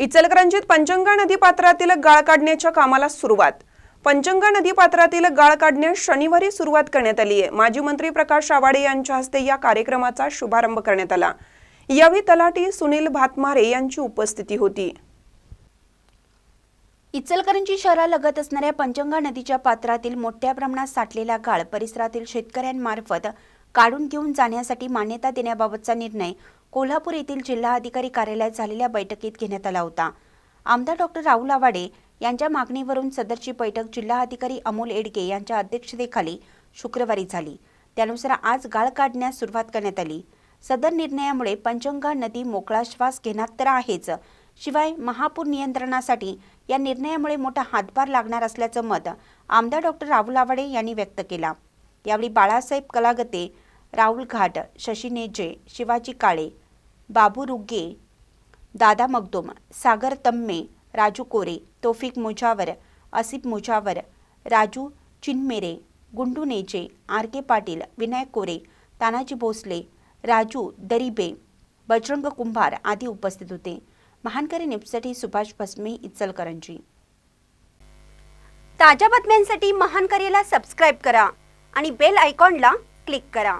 इचलकरंजीत पंचंगा नदी पात्रातील गाळ काढण्याच्या कामाला सुरुवात. पंचंगा नदी पात्रातील गाळ काढण्यास शनिवारी सुरुवात करण्यात आली आहे. माजी मंत्री प्रकाश आवाडे यांच्या हस्ते या कार्यक्रमाचा शुभारंभ करण्यात आला. यावेळी तलाठी सुनील भातमारे यांची उपस्थिती होती. इचलकरंजी शहरालगत असणाऱ्या पंचंगा नदीच्या पात्रातील मोठ्या प्रमाणात साठलेला गाळ परिसरातील शेतकऱ्यांमार्फत काढून घेऊन जाण्यासाठी मान्यता देण्याबाबतचा निर्णय कोल्हापूर येथील जिल्हा अधिकारी कार्यालयात झालेल्या बैठकीत घेण्यात आला होता. आमदार डॉक्टर राहुल आवाडे यांच्या मागणीवरून सदरची बैठक जिल्हाधिकारी अमोल एडगे यांच्या अध्यक्षतेखाली शुक्रवारी झाली. त्यानुसार आज गाळ काढण्यास सुरुवात करण्यात आली. सदर निर्णयामुळे पंचंगा नदी मोकळा श्वास घेणार तर आहेच. शिवाय महापूर नियंत्रणासाठी या निर्णयामुळे मोठा हातभार लागणार असल्याचं मत आमदार डॉक्टर राहुल आवाडे यांनी व्यक्त केला. यावेळी बाळासाहेब कलागते राहुल घाट शशी नेजे शिवाजी काळे बाबू रुगे दादा मगदुम सागर तम्मे राजू कोरे तोफिक मुजावर आसिफ मुजावर राजू चिनमेरे गुंडू नेजे आर के पाटील विनायक कोरे तानाजी भोसले राजू दरिबे बजरंग कुंभार आदी उपस्थित होते. महानकरी न्यूजसाठी सुभाष भस्मे इचलकरंजी. ताज्या बातम्यांसाठी महानकरीला सबस्क्राईब करा आणि बेल आयकॉनला क्लिक करा.